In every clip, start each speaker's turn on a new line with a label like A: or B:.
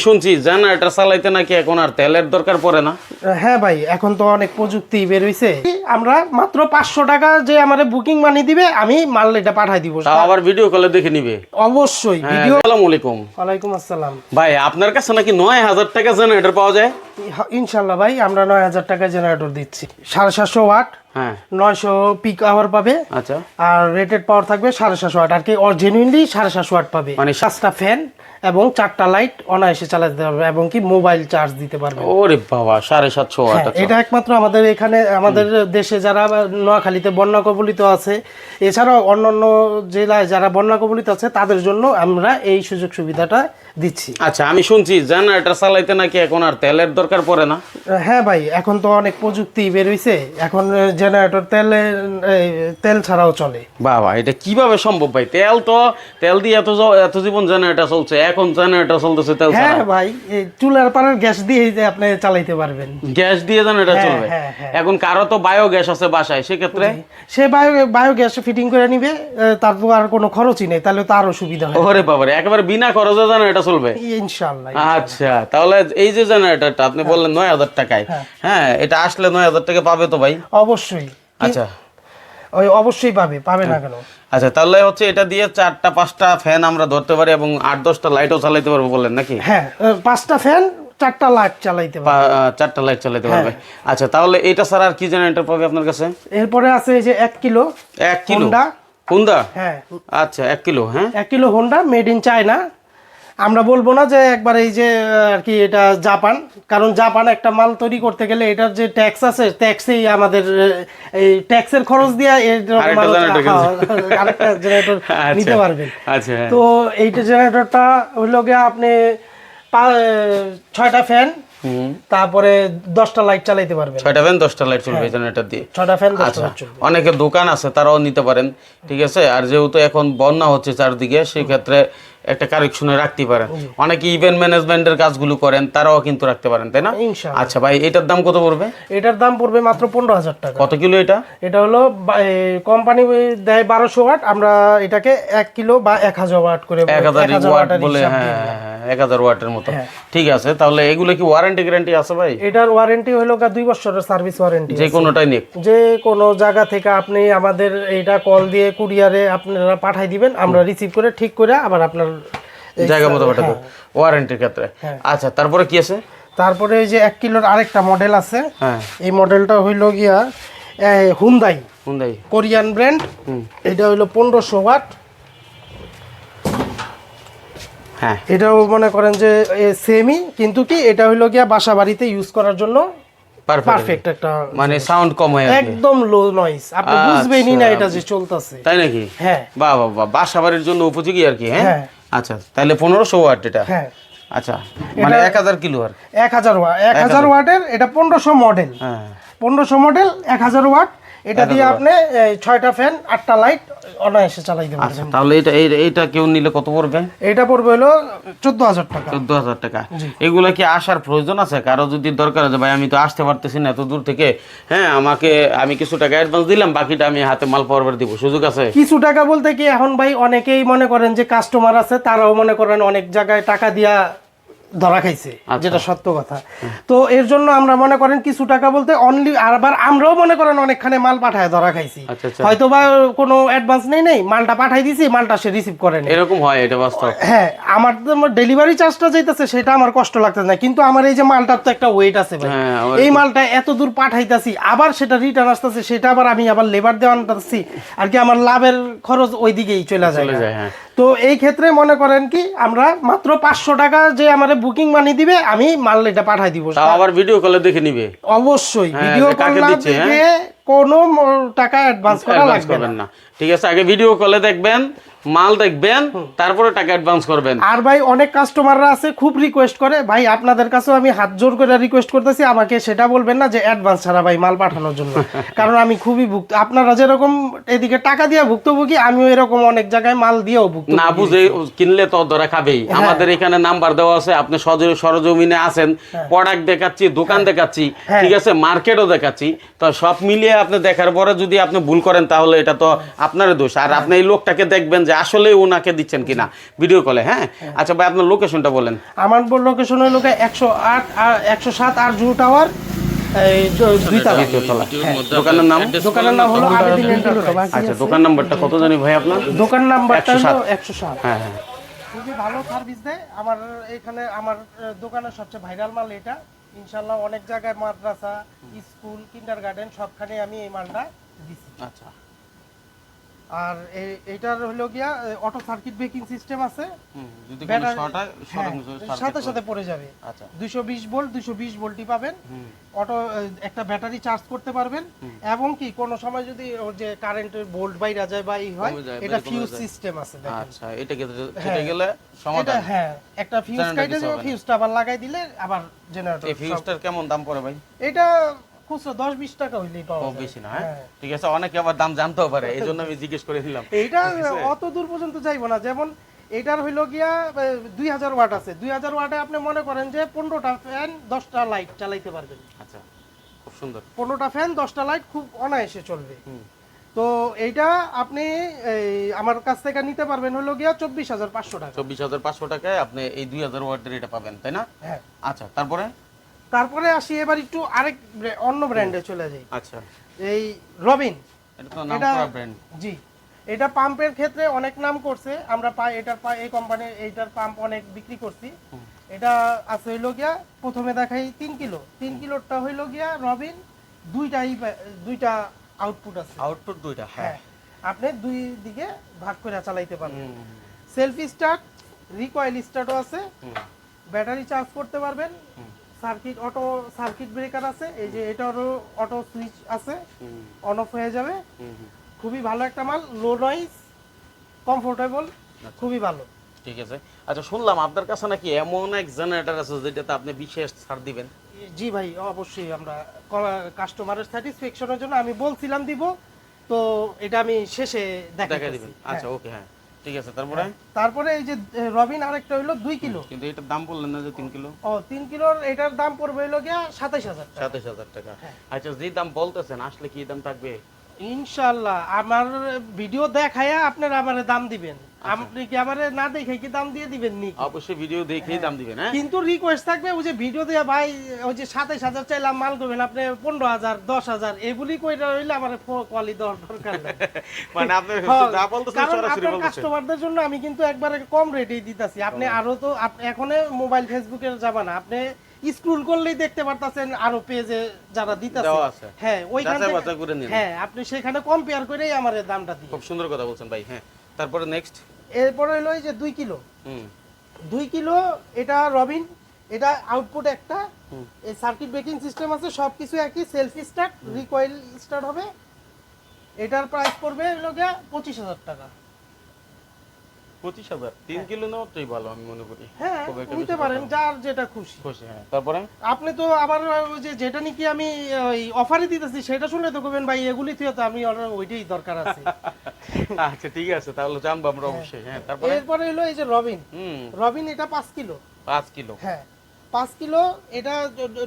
A: শুনছি জেনারেটর চালাইতে নাকি এখন আর তেলের দরকার পড়ে না?
B: হ্যাঁ ভাই এখন তো অনেক প্রযুক্তি বের হইছে। আমরা মাত্র পাঁচশো টাকা যে আমাদের বুকিং মানি দিবে আমি মাল এটা পাঠাই দিব।
A: আবার ভিডিও কলে দেখে নিবে?
B: অবশ্যই
A: হ্যাঁ,
B: ভিডিও
A: আসসালামু আলাইকুম।
B: ওয়ালাইকুম আসসালাম।
A: ভাই আপনার কাছে নাকি নয় হাজার টাকা জেনারেটর পাওয়া যায়?
B: ইনশাল্লাহ ভাই আমরা নয় হাজার টাকা জেনারেটর দিচ্ছি। সাড়ে সাতশো ওয়াট।
A: হ্যাঁ
B: নয়শো পিক আওয়ার পাবে।
A: আচ্ছা।
B: আর রেটেড পাওয়ার থাকবে সাড়ে সাতশো ওয়াট আর কি জেনুইনলি সাড়ে সাতশো ওয়াট পাবে।
A: মানে
B: পাঁচটা ফ্যান এবং চারটা লাইট অনায়াসে চালাতে পারবে এবং কি মোবাইল চার্জ দিতে পারবে।
A: ওরে বাবা সাড়ে সাতশো ওয়াট
B: হ্যাঁ, এটা একমাত্র আমাদের এখানে আমাদের দেশে যারা নোয়াখালীতে বন্যা কবলিত আছে এছাড়াও অন্যান্য জেলায় যারা বন্যা কবলিত আছে তাদের জন্য আমরা এই সুযোগ সুবিধাটা দিচ্ছি।
A: আচ্ছা আমি শুনছি জেনারেটর চালাইতে নাকি এখন আর তেলের দরকার পড়ে না?
B: হ্যাঁ ভাই এখন তো অনেক প্রযুক্তি বের হইছে এখন জেনারেটর তেলে তেল ছাড়াও চলে।
A: বাবা এটা কীভাবে সম্ভব ভাই? তেল তো তেল দিয়ে এত এত জীবন জেনারেটর চলছে এখন জেনারেটর চলতেছে তেল
B: হ্যাঁ ভাই এই চুলার পাড়ার গ্যাস দিয়ে যে আপনি চালাইতে পারবেন।
A: গ্যাস দিয়ে জেনারেটর
B: হ্যাঁ,
A: চলবে?
B: হ্যাঁ, হ্যাঁ।
A: এখন কারও তো বায়ো গ্যাস আছে বাসায় সেক্ষেত্রে?
B: সে বায়ো বায়ো গ্যাস ফিটিং করে নিবে আহ, তার তো আর কোনো খরচই নেই তাহলে তো আরও সুবিধা হয়।
A: ওরে বাবারে একেবারে বিনা খরচে জেনারেটর চলবে?
B: ইনশাল্লাহ
A: আচ্ছা তাহলে এই যে জেনারেটরটা আপনি বললেন নয় হাজার টাকায়। হ্যাঁ। এটা আসলে নয় হাজার টাকা পাবে তো ভাই?
B: অবশ্যই।
A: আচ্ছা।
B: ওই অবশ্যই পাবে পাবে না কেন?
A: আচ্ছা তাহলে হচ্ছে এটা দিয়ে চারটা পাঁচটা ফ্যান আমরা ধরতে পারি এবং আট দশটা লাইটও চালাইতে পারব নাকি?
B: হ্যাঁ পাঁচটা ফ্যান চারটা লাইট চালাইতে পারবে।
A: চারটা লাইট চালাইতে পারবে। আচ্ছা তাহলে এটা ছাড়া আর কি জেনারেটর পাবে আপনার কাছে?
B: এরপরে আছে এই যে এক কিলো
A: এক কিলো?
B: হোন্ডা
A: হুন্দা
B: হ্যাঁ।
A: আচ্ছা এক কিলো হ্যাঁ?
B: এক kilo Honda made in China আমরা বলব না যে একবার এই যে আর কি এটা জাপান কারণ জাপান একটা মাল তৈরি করতে গেলে এটার যে ট্যাক্স আছে ট্যাক্সেই আমাদের এই ট্যাক্সের খরচ দিয়ে
A: আরেকটা
B: হ্যাঁ, জেনারেটর
A: আচ্ছা।
B: নিতে পারবেন
A: আচ্ছা হ্যাঁ।
B: তো এইটা জেনারেটরটা হইল গিয়ে আপনি ছয়টা ফ্যান
A: হুম।
B: তারপরে দশটা লাইট চালাইতে পারবেন
A: ছয়টা ফ্যান দশটা লাইট চলবে জেনারেটর দিয়ে
B: ছয়টা ফ্যান
A: আচ্ছা অনেকে দোকান আছে তারাও নিতে পারেন ঠিক আছে আর যেহেতু এখন বন্যা হচ্ছে চারদিকে সেই ক্ষেত্রে একটা কারেকশনে রাখতে পারেন। অনেকে ইভেন্ট ম্যানেজমেন্টের কাজগুলো করেন তারাও কিন্তু রাখতে পারেন তাই না? আচ্ছা ভাই এটার দাম কত পড়বে?
B: এটার দাম পড়বে মাত্র পনেরো হাজার টাকা।
A: কত কিলো এটা?
B: এটা হলো কোম্পানি দেয় বারোশো ওয়াট আমরা এটাকে এক কিলো বা এক হাজার ওয়াট করে
A: এক হাজার
B: 1000
A: ওয়াট বলে হ্যাঁ হ্যাঁ, হ্যাঁ, এক হাজার ওয়াটের মতো। ঠিক আছে তাহলে এগুলো কি ওয়ারেন্টি গ্যারান্টি আছে ভাই?
B: এটার ওয়ারেন্টি হলো দুই বছরের সার্ভিস ওয়ারেন্টি
A: যে কোনোটাই নিক।
B: যে কোনো জায়গা থেকে আপনি আমাদের এটা কল দিয়ে কুরিয়ারে আপনারা পাঠাই দিবেন আমরা রিসিভ করে ঠিক করে আবার আপনার
A: জায়গা মতো পাঠাবো ওয়ারেন্টির ক্ষেত্রে। আচ্ছা তারপরে কি আছে?
B: তারপরে এই যে এক কিলোর আরেকটা মডেল আছে।
A: হ্যাঁ।
B: এই মডেলটা হইল গিয়া হুন্দাই
A: হুন্দাই
B: কোরিয়ান ব্র্যান্ড এটা হইল পনেরোশো ওয়াট
A: হ্যাঁ।
B: এটাও মনে করেন যে সেমই কিন্তু কি এটা হইল গিয়া বাসা বাড়িতে ইউজ করার জন্য
A: পারফেক্ট
B: একটা
A: মানে সাউন্ড কম হয়
B: একদম লো নয়েজ আপনি বুঝবেনই না এটা যে চলতেছে।
A: তাই নাকি?
B: হ্যাঁ।
A: বাহ বাহ বাহ। বাসা বাড়ির জন্য উপযোগী আর কি হ্যাঁ?
B: হ্যাঁ।
A: আচ্ছা তাহলে পনেরোশো ওয়াট এটা?
B: হ্যাঁ।
A: আচ্ছা মানে এক হাজার কিলো আর?
B: এক হাজার ওয়াট এক হাজার। ওয়াটের এটা পনেরোশো মডেল।
A: হ্যাঁ।
B: পনেরোশো মডেল এক হাজার ওয়াট এটা দিয়ে আপনি এই, ছয়টা ফ্যান আটটা লাইট অনায়াসে চালাইতে
A: আচ্ছা
B: পারবেন
A: তাহলে এটা এইটা কেউ নিলে কত পড়বে?
B: এটা পড়বে হলো চোদ্দ হাজার টাকা।
A: চোদ্দ হাজার টাকা। এগুলা কি আসার প্রয়োজন আছে? কারও যদি দরকার আছে ভাই আমি তো আসতে পারতেছি না এত দূর থেকে। হ্যাঁ আমাকে আমি কিছু টাকা অ্যাডভান্স দিলাম বাকিটা আমি হাতে মাল পাওয়ার দিব। সুযোগ আছে?
B: কিছু টাকা বলতে কি এখন ভাই অনেকেই মনে করেন যে কাস্টমার আছে তারাও মনে করেন অনেক জায়গায় টাকা দিয়া ধরা খাইছে
A: আচ্ছা।
B: যেটা সত্য কথা। তো এর জন্য আমরা মনে করেন কিছু টাকা বলতে অনলি আবার আমরাও মনে করেন অনেকখানে মাল পাঠায় ধরা খাইছি।
A: আচ্ছা আচ্ছা।
B: হয়তো বা কোনো অ্যাডভান্স নেই নেই মালটা পাঠাই দিছি মালটা সে রিসিভ করে নেই।
A: এরকম হয় এটা বাস্তব?
B: হ্যাঁ আমার ডেলিভারি চার্জটা যেতেছে সেটা আমার কষ্ট লাগতেছে না। কিন্তু আমার এই যে মালটার তো একটা ওয়েট আছে ভাই।
A: হ্যাঁ
B: এই মালটা এত দূর পাঠাইতাছি আবার সেটা রিটার্ন আসতেছে সেটা আবার আমি আবার লেবার দেওয়া আনতেছি আর কি আমার লাভের খরচ ওই দিকেই চলে যায়।
A: চলে যায় হ্যাঁ।
B: তো এই ক্ষেত্রে মনে করেন কি আমরা মাত্র পাঁচশো টাকা যে আমার বুকিং মানি দিবে আমি মাল এটা পাঠাই দিব
A: আবার ভিডিও কলে দেখে নিবে
B: অবশ্যই
A: হ্যাঁ,
B: ভিডিও কল না
A: দিচ্ছে, হ্যাঁ?
B: দেখে কোনো টাকা অ্যাডভান্স করা লাগবে না।
A: ঠিক আছে আগে ভিডিও কলে দেখবেন মাল দেখবেন তারপরে টাকা অ্যাডভান্স করবেন।
B: আর ভাই অনেক কাস্টমাররা আছে খুব রিকোয়েস্ট করে ভাই আপনাদের কাছেও আমি হাত জোর করে রিকোয়েস্ট করতেছি আমাকে সেটা বলবেন না যে অ্যাডভান্স ছাড়া ভাই মাল পাঠানোর জন্য। কারণ আমি খুবই ভুক্ত আপনারা যেরকম এদিকে টাকা দিয়ে ভুক্তভোগী আমিও এরকম অনেক জায়গায় মাল দিয়েও ভুক্ত
A: না বুঝে কিনলে তো ধরা খাবেই। আমাদের এখানে নাম্বার দেওয়া আছে আপনি সজ- সরজমিনে আছেন প্রোডাক্ট দেখাচ্ছি দোকান দেখাচ্ছি
B: হ্যাঁ।
A: ঠিক আছে মার্কেটও দেখাচ্ছি তো সব মিলিয়ে আপনি দেখার পরে যদি আপনি ভুল করেন তাহলে এটা তো আপনার দোষ। আর আপনি এই লোকটাকে দেখবেন যে আসলে ওনাকে দিচ্ছেন কিনা ভিডিও কলে হ্যাঁ? আচ্ছা ভাই আপনার লোকেশনটা বলেন।
B: আমার লোকেশন হলো একশো আট একশো সাত আর জু টাওয়ার এই দ- দুই তালা।
A: দ্বিতীয় তলা। দোকানের নাম?
B: দোকানের নাম হলো
A: আচ্ছা দোকান নাম্বারটা কত জানি ভাই আপনার?
B: দোকান নাম্বারটা একশো সাত।
A: হ্যাঁ হ্যাঁ।
B: খুবই ভালো সার্ভিস দেয়। আমার এখানে আমার দোকানের সবচেয়ে ভাইরাল মাল এটা। ইনশাল্লাহ অনেক জায়গায় মাদ্রাসা স্কুল কিন্ডার গার্ডেন সবখানে আমি এই মালটা দিচ্ছি
A: আচ্ছা।
B: আর এই- এইটার হলো গিয়া অটো সার্কিট ব্রেকিং সিস্টেম আছে।
A: যদি কোনো শর্ট হয়
B: হ্যাঁ, সাথে সাথে পড়ে যাবে।
A: আচ্ছা।
B: দুশো বিশ ভোল্ট দুশো বিশ ভোল্টই পাবেন। অটো একটা ব্যাটারি চার্জ করতে পারবেন। এবং কি কোনো সময় যদি ওর যে কারেন্টের ভোল্ট বাইরা যায় বা ই হয় এটা ফিউজ সিস্টেম আছে দেখেন।
A: আচ্ছা এটা কেটে
B: হ্যাঁ।
A: কেটে গেলে
B: এটা
A: সমাধান
B: হ্যাঁ একটা ফিউজ কাটে। ফিউজটা আবার লাগাই দিলে আবার জেনারেটর
A: এই ফিউজটার কেমন দাম পড়ে ভাই?
B: এটা খুচরো দশ বিশ টাকা হইলেই পাওয়া যায়।
A: বেশি না হ্যাঁ?
B: হ্যাঁ।
A: ঠিক আছে অনেকে আবার দাম জানতেও পারে এই আমি জিজ্ঞেস করে দিলাম
B: এইটা অত দূর পর্যন্ত যাইবো না। যেমন এটার হইল গিয়া দুই হাজার ওয়াট আছে। দুই হাজার ওয়াটে আপনি মনে করেন যে পনেরোটা ফ্যান দশটা লাইট চালাইতে পারবেন।
A: আচ্ছা খুব সুন্দর।
B: পনেরোটা ফ্যান দশটা লাইট খুব অনায়াসে চলবে। তো এইটা আপনি আমার কাছ থেকে নিতে পারবেন হলো গিয়া চব্বিশ হাজার পাঁচশো টাকা।
A: চব্বিশ হাজার পাঁচশো টাকায় আপনি এই দুই হাজার ওয়াটের এটা পাবেন তাই না?
B: হ্যাঁ।
A: আচ্ছা তারপরে?
B: তারপরে আসি এবার একটু আরেক অন্য ব্র্যান্ডে চলে যাই।
A: আচ্ছা।
B: এই রবিন।
A: এটা নাম ব্র্যান্ড
B: জি। এটা পাম্পের ক্ষেত্রে অনেক নাম করছে। আমরা পাই এটার পাই এই কোম্পানি এইটার পাম্প অনেক বিক্রি করছি। এটা আছে হইল গিয়া প্রথমে দেখাই তিন কিলো। তিন কিলোটা হইল গিয়া রবিন দুইটাই দুইটা আউটপুট আছে।
A: আউটপুট দুইটা হ্যাঁ।
B: হ্যাঁ। আপনি দুই দিকে ভাগ করে চালাইতে পারবেন। সেলফ স্টার্ট রিকয়েল স্টার্টও আছে। ব্যাটারি চার্জ করতে পারবেন। সার্কিট অটো সার্কিট ব্রেকার আছে এই যে এটারও অটো সুইচ আছে অন অফ হয়ে যাবে। খুবই ভালো একটা মাল লো নয়েজ কমফোর্টেবল খুবই ভালো।
A: ঠিক আছে। আচ্ছা শুনলাম আপনার কাছে নাকি এমন এক জেনারেটর আছে যেটাতে আপনি বিশেষ ছাড় দিবেন?
B: জি ভাই অবশ্যই আমরা কাস্টমারের স্যাটিসফ্যাকশনের জন্য আমি বলছিলাম দিব তো এটা আমি শেষে
A: দেখা
B: দেখা
A: দিবেন। আচ্ছা ওকে হ্যাঁ। ঠিক আছে তারপরে?
B: তারপরে এই যে রবিন আরেকটা হইল দুই কিলো।
A: কিন্তু এটার দাম বললেন না যে তিন কিলো।
B: ও তিন কিলোর এটার দাম পড়বে হইল গিয়া সাতাইশ হাজার টাকা।
A: সাতাশ হাজার টাকা।
B: হ্যাঁ।
A: আচ্ছা যে দাম বলতেছেন আসলে কি দাম থাকবে?
B: ইনশাআল্লাহ আমার ভিডিও দেখায়া আপনারা আমার দাম দিবেন। আপনি কি আমারে না দেখে কি দাম দিয়ে দিবেন নি
A: অবশ্যই ভিডিও দেখেই দাম দিবেন হ্যাঁ?
B: কিন্তু রিকোয়েস্ট থাকবে ওই যে ভিডিও দিয়ে ভাই ওই যে সাতাইশ হাজার চাইলাম মাল করবেন আপনি পনেরো হাজার দশ হাজার এগুলি কইরা হইলে আমার কোয়ালি দেওয়ার দরকার
A: মানে আপনি
B: হ্যাঁ,
A: যা বলতেছেন সরাসরি বলতেছেন।
B: কাস্টমারদের জন্য আমি কিন্তু একবারে কম রেটেই দিতাছি। আপনি আরও তো এখনে মোবাইল ফেসবুকের জামানা আপনি স্ক্রল করলেই দেখতে পারতাছেন আরও পেজে যারা দিতাছে। হ্যাঁ ওইখান থেকে-। হ্যাঁ আপনি সেখানে কম্পেয়ার করেই আমার দামটা দিই
A: খুব সুন্দর কথা বলছেন ভাই হ্যাঁ। তারপরে নেক্সট
B: এরপরে হলো যে দুই কিলো।
A: হুম।
B: দুই কিলো এটা রবিন এটা আউটপুট একটা। এই সার্কিট ব্রেকিং সিস্টেম আছে সবকিছু একই সেলফ স্টার্ট রিকয়েল স্টার্ট হবে। এটার প্রাইস পড়বে হলো গিয়া পঁচিশ হাজার টাকা।
A: পঁচিশ হাজার? তিন কিলো নেওয়াটাই ভালো আমি মনে করি।
B: হ্যাঁ নিতে পারেন যার যেটা খুশি।
A: খুশি হ্যাঁ। তারপরে?
B: আপনি তো আবার ওই যে যেটা নাকি আমি ওই অফারে দিতেছি সেটা শুনলে তো করবেন ভাই এগুলি থেকে তো আমি ওইটাই দরকার আছে।
A: আচ্ছা ঠিক আছে তাহলে জানব আমরা অবশ্যই হ্যাঁ তারপরে?
B: এরপরে হলো এই যে রবিন।
A: হুম।
B: রবিন এটা পাঁচ কিলো।
A: পাঁচ কিলো।
B: হ্যাঁ পাঁচ কিলো এটা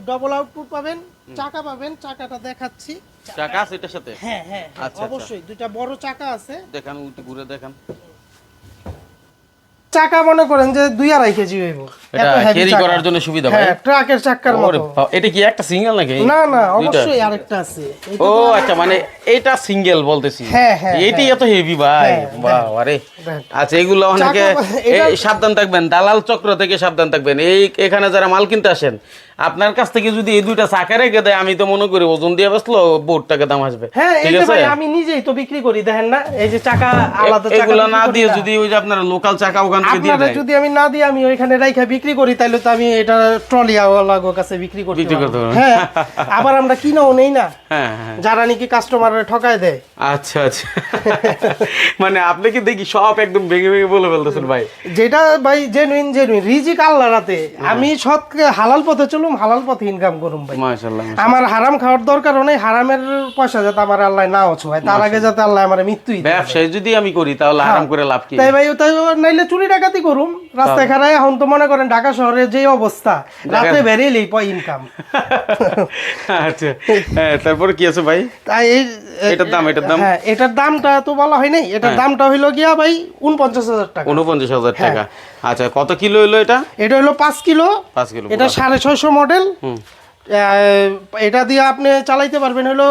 B: ডবল আউটপুট পাবেন চাকা পাবেন চাকাটা দেখাচ্ছি।
A: চাকা আছে এটার সাথে?
B: হ্যাঁ হ্যাঁ হ্যাঁ,
A: আচ্ছা, আচ্ছা।
B: অবশ্যই দুইটা বড় চাকা আছে।
A: দেখান উঠে ঘুরে দেখান।
B: চাকা মনে করেন যে দুই আড়াই কেজি হইব।
A: এটা ক্যারি করার জন্য সুবিধা ভাই।
B: হ্যাঁ ট্রাকের চাকার মতো।
A: এটা কি একটা সিঙ্গেল নাকি?
B: না না অবশ্যই আরেকটা আছে।
A: ও আচ্ছা মানে এটা সিঙ্গেল বলতেছি।
B: হ্যাঁ, হ্যাঁ,
A: এটাই এত হেভি ভাই।
B: হ্যাঁ,
A: বাহ আরে। আচ্ছা এগুলো অনেকে এই সাবধান থাকবেন দালাল চক্র থেকে সাবধান থাকবেন। এই এখানে যারা মাল কিনতে আসেন আপনার কাছ থেকে যদি এই দুইটা চাকা রেখে দেয় আমি তো মনে করি ওজন দিয়ে বেসলো বোর্ড টাকা দাম আসবে।
B: হ্যাঁ
A: ঠিক আছে?
B: আমি নিজেই তো বিক্রি করি দেখেন না? এই যে চাকা আলাদা চাকা
A: এগুলো না দিয়ে যদি ওই যে আপনার লোকাল চাকা ওখান থেকে দিয়ে দেয়।
B: যদি আমি না দিয়ে আমি ওইখানে রাইখা বিক্রি করি তাহলে তো আমি এটা ট্রলি আওয়ালাগো কাছে বিক্রি করতে
A: বিক্রি করতে
B: হ্যাঁ আবার আমরা কিনাও নেই না।
A: হ্যাঁ হ্যাঁ
B: যারা নাকি কাস্টমারের ঠকায় দেয়।
A: আচ্ছা আচ্ছা। মানে আপনি কি দেখি সব একদম ভেঙে ভেঙে বলে ফেলতেছেন ভাই?
B: যেটা ভাই জেনুইন জেনুইন রিজিক আল্লাহ রাতে আমি সৎ হালাল পথে চলুম হালাল পথে ইনকাম করুম ভাই। আমার হারাম খাওয়ার দরকার নেই হারামের পয়সা যাতে আমার আল্লাহ না নাও ভাই তার আগে যাতে আল্লাহ আমার মৃত্যুই।
A: ব্যবসায় যদি আমি করি তাহলে হারাম করে লাভ কি?
B: তাই ভাই তাই নাইলে চুরি ডাকাতি করুম। রাস্তায় খারায় এখন তো মনে করেন ঢাকা শহরে যে অবস্থা রাতে বেরিয়েলেই পয় ইনকাম
A: আচ্ছা হ্যাঁ তারপর কি আছে ভাই?
B: তাই এই
A: এটার দাম এটার দাম?
B: হ্যাঁ এটার দামটা তো বলা হয় নাই এটার দামটা হইল গিয়া ভাই উনপঞ্চাশ হাজার টাকা।
A: উনপঞ্চাশ হাজার
B: হ্যাঁ।
A: টাকা। আচ্ছা কত কিলো হলো এটা?
B: এটা হলো পাঁচ কিলো।
A: পাঁচ কিলো
B: এটা সাড়ে ছয়শো মডেল। এটা দিয়ে আপনি চালাইতে পারবেন হলো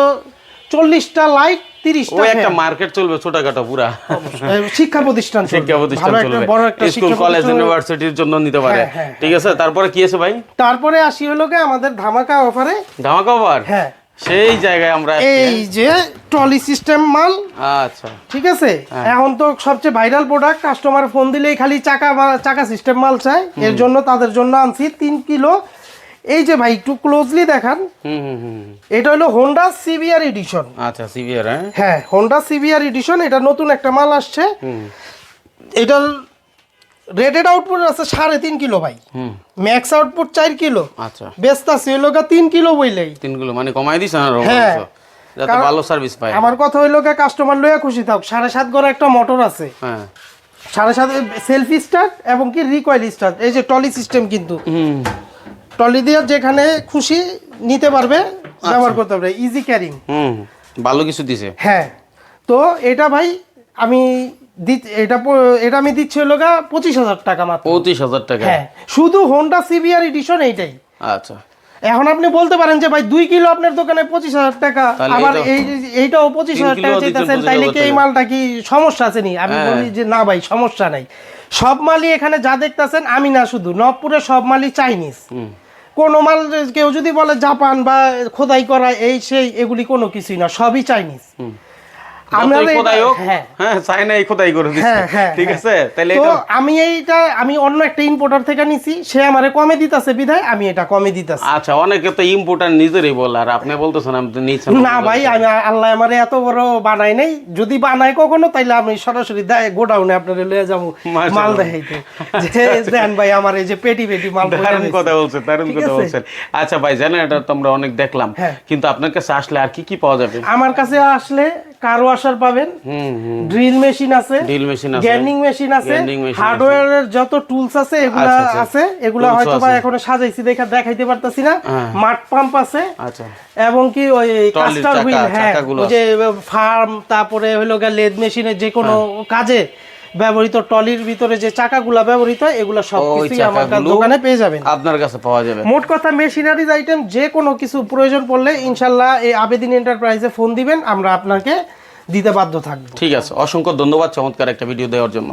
B: চল্লিশটা লাইট তিরিশটা
A: একটা মার্কেট চলবে ছোটখাটো পুরা।
B: শিক্ষা প্রতিষ্ঠান
A: শিক্ষা প্রতিষ্ঠান চলবে। স্কুল কলেজ ইউনিভার্সিটির জন্য নিতে পারে।
B: হ্যাঁ, হ্যাঁ,
A: ঠিক আছে তারপরে কি আছে ভাই?
B: তারপরে আসি হলো আমাদের ধামাকা অফারে
A: ধামাকা অফার
B: হ্যাঁ।
A: সেই জায়গায় আমরা
B: এই যে ট্রলি সিস্টেম মাল।
A: আচ্ছা।
B: ঠিক আছে?
A: হ্যাঁ।
B: এখন তো সবচেয়ে ভাইরাল প্রোডাক্ট কাস্টমার ফোন দিলেই খালি চাকা চাকা সিস্টেম মাল চায়। এর জন্য তাদের জন্য আনছি তিন কিলো। এই যে ভাই একটু ক্লোজলি দেখান।
A: হুম হুম হুম
B: এটা হলো হোন্ডা সিভিআর এডিশন
A: আচ্ছা সিভিয়ার হ্যাঁ।
B: হোন্ডা সিভিআর এডিশন এটা নতুন একটা মাল আসছে। এটার রেটেড আউটপুট আছে সাড়ে তিন কিলো ভাই।
A: হুম।
B: ম্যাক্স আউটপুট চার কিলো।
A: আচ্ছা।
B: বেস্ট আছে হলো গা তিন কিলো বইলেই।
A: তিন কিলো মানে কমাই দিস না
B: হ্যাঁ।
A: যাতে ভালো সার্ভিস পায়।
B: আমার কথা হইল গা কাস্টমার লইয়া খুশি থাক। সাড়ে সাত গড় একটা মোটর আছে।
A: হ্যাঁ।
B: সাড়ে সাত সেলফি স্টার্ট এবং কি রিকয়েল স্টার্ট এই যে টলি সিস্টেম কিন্তু।
A: হুম।
B: টলি দিয়ে যেখানে খুশি নিতে পারবে
A: আচ্ছা।
B: ব্যবহার করতে পারবে। ইজি ক্যারিং
A: হুম ভালো কিছু দিছে।
B: হ্যাঁ। তো এটা ভাই আমি এটা এটা আমি দিচ্ছি হলো গা পঁচিশ হাজার টাকা মাত্র।
A: পঁচিশ হাজার টাকা?
B: হ্যাঁ শুধু হোন্ডা সিভিআর এডিশন এইটাই।
A: আচ্ছা।
B: এখন আপনি বলতে পারেন যে ভাই দুই কিলো আপনার দোকানে পঁচিশ হাজার টাকা আবার এই এইটাও পঁচিশ হাজার টাকা চাইতেছেন তাইলে কি এই মালটা কি সমস্যা আছে নি? আমি
A: হ্যাঁ।
B: বলি যে না ভাই সমস্যা নাই। সব মালই এখানে যা দেখতেছেন আমি না শুধু নবপুরে সব মালই চাইনিজ। কোনো মাল কেউ যদি বলে জাপান বা খোদাই করা এই সেই এগুলি কোনো কিছুই না সবই চাইনিজ। আমরা
A: যতই
B: হ্যাঁ।
A: এই খোদাই করে দিচ্ছে ঠিক। আছে? তাহলে
B: তো আমি এইটা আমি অন্য একটা ইম্পোর্টার থেকে নিছি সে আমারে কমে দিতেছে বিধায় আমি এটা কমে দিতেছি।
A: আচ্ছা অনেকে তো ইম্পোর্টার নিজেরই বলে আর আপনি বলতেছেন আপনি নিচ্ছেন
B: না। ভাই আমি আল্লাহ আমারে এত বড় বানাই নাই যদি বানাই কখনো তাইলে আমি সরাসরি গোডাউনে আপনার লয়ে যাব। মাল দেখাইতে। দেন ভাই আমার এই যে পেটি পেটি মাল
A: দারুণ কথা বলছেন দারুণ কথা বলছেন। আচ্ছা ভাই জানেন এটা তো আমরা অনেক দেখলাম
B: হ্যাঁ।
A: কিন্তু আপনার কাছে আসলে আর কি কি পাওয়া যাবে?
B: আমার কাছে আসলে কার ওয়াশার পাবেন। ড্রিল মেশিন আছে
A: ড্রিল মেশিন আছে
B: গ্যান্ডিং মেশিন আছে
A: মেশিন।
B: হার্ডওয়্যারের যত টুলস আছে এগুলা
A: আচ্ছা, আচ্ছা।
B: আছে এগুলা হয়তো বা এখন সাজাইছি দেখা দেখাইতে পারতাছি না।
A: হ্যাঁ।
B: মাঠ পাম্প আছে।
A: আচ্ছা।
B: এবং কি ওই কাস্টার হুইল হ্যাঁ ওই যে ফার্ম তারপরে হলো গিয়ে লেদ মেশিনের যে কোনো
A: হ্যাঁ।
B: কাজে ব্যবহৃত টলির ভিতরে যে চাকাগুলা ব্যবহৃত হয় এগুলা সব কিছুই আমার দোকানে পেয়ে যাবেন।
A: আপনার কাছে পাওয়া যাবে।
B: মোট কথা মেশিনারিজ আইটেম যে কোনো কিছু প্রয়োজন পড়লে ইনশাল্লাহ এই আবেদিন এন্টারপ্রাইজে ফোন দিবেন আমরা আপনাকে দিতে বাধ্য থাকব।
A: ঠিক আছে অসংখ্য ধন্যবাদ চমৎকার একটা ভিডিও দেওয়ার জন্য।